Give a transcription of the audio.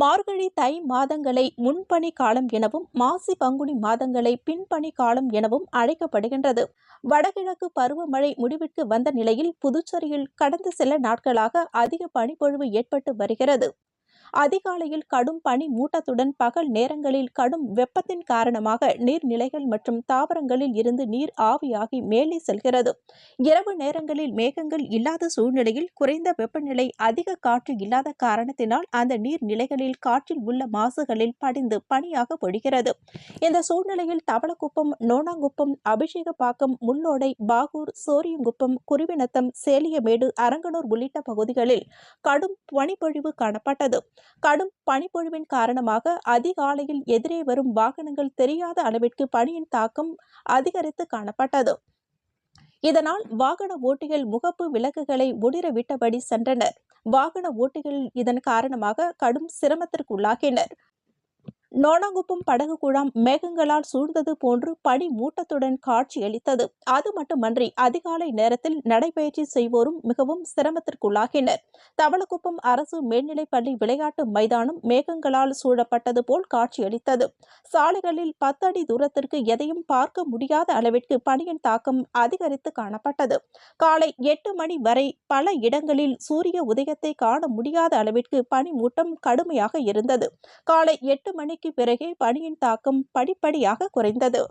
மார்கழி தை மாதங்களை முன்பனி காலம் எனவும் மாசி பங்குனி மாதங்களை பின்பனி காலம் எனவும் அழைக்கப்படுகின்றது. வடகிழக்கு பருவமழை முடிவிற்கு வந்த நிலையில் புதுச்சேரியில் கடந்த சில நாட்களாக அதிக பனிப்பொழிவு ஏற்பட்டு வருகிறது. அதிகாலையில் கடும் பனி மூட்டத்துடன் பகல் நேரங்களில் கடும் வெப்பத்தின் காரணமாக நீர்நிலைகள் மற்றும் தாவரங்களில் இருந்து நீர் ஆவியாகி மேலே செல்கிறது. இரவு நேரங்களில் மேகங்கள் இல்லாத சூழ்நிலையில் குறைந்த வெப்பநிலை அதிக காற்று இல்லாத காரணத்தினால் அந்த நீர்நிலைகளில் காற்றில் உள்ள மாசுகளில் படிந்து பனியாக பொழிகிறது. இந்த சூழ்நிலையில் தவளக்குப்பம் நோனாங்குப்பம் அபிஷேகப்பாக்கம் முள்ளோடை பாகூர் சோரியங்குப்பம் குருவினத்தம் சேலியமேடு அரங்கனூர் உள்ளிட்ட பகுதிகளில் கடும் பனிப்பொழிவு காணப்பட்டது. கடும் பனிப்பொழிவின் காரணமாக அதிகாலையில் எதிரே வரும் வாகனங்கள் தெரியாத அளவிற்கு பனியின் தாக்கம் அதிகரித்து காணப்பட்டது. இதனால் வாகன ஓட்டிகள் முகப்பு விளக்குகளை ஒளிர விட்டபடி சென்றனர். வாகன ஓட்டிகள் இதன் காரணமாக கடும் சிரமத்திற்குள்ளாகினர். நோனாங்குப்பம் படகு குழாம் மேகங்களால் சூழ்ந்தது போன்று பனி மூட்டத்துடன் காட்சியளித்தது. அது மட்டுமன்றி அதிகாலை நேரத்தில் நடைபயிற்சி செய்வோரும் மிகவும் சிரமத்திற்குள்ளாகினர். தவளக்குப்பம் அரசு மேல்நிலைப்பள்ளி விளையாட்டு மைதானம் மேகங்களால் சூழப்பட்டது போல் காட்சியளித்தது. சாலைகளில் பத்தடி தூரத்திற்கு எதையும் பார்க்க முடியாத அளவிற்கு பனியின் தாக்கம் அதிகரித்து காணப்பட்டது. காலை எட்டு மணி வரை பல இடங்களில் சூரிய உதயத்தை காண முடியாத அளவிற்கு பனிமூட்டம் கடுமையாக இருந்தது. காலை எட்டு மணி மணிக்கு பிறகே பனியின் தாக்கம் படிப்படியாக குறைந்தது.